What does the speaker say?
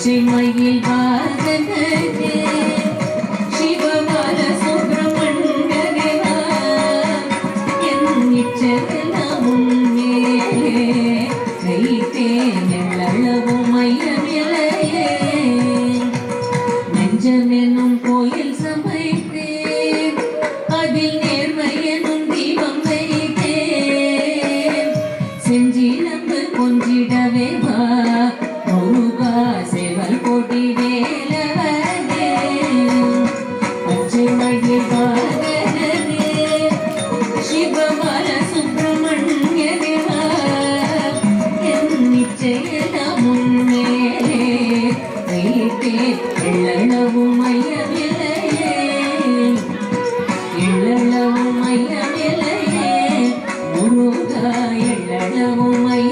பச்சை மயில் சிவபால சுப்பிரமணிய என் நிச்சயெல்லாம் உன்மேலே வைத்தேன் நெஞ்சமெனும் கோயில் சமைத்தேன் அதில் தீபம் வைத்தேன். செஞ்சிலம்பு கொஞ்சிடவே வா எள்ளளவும் மையம் எல்லையே முருகா எள்ளளவும் மையம்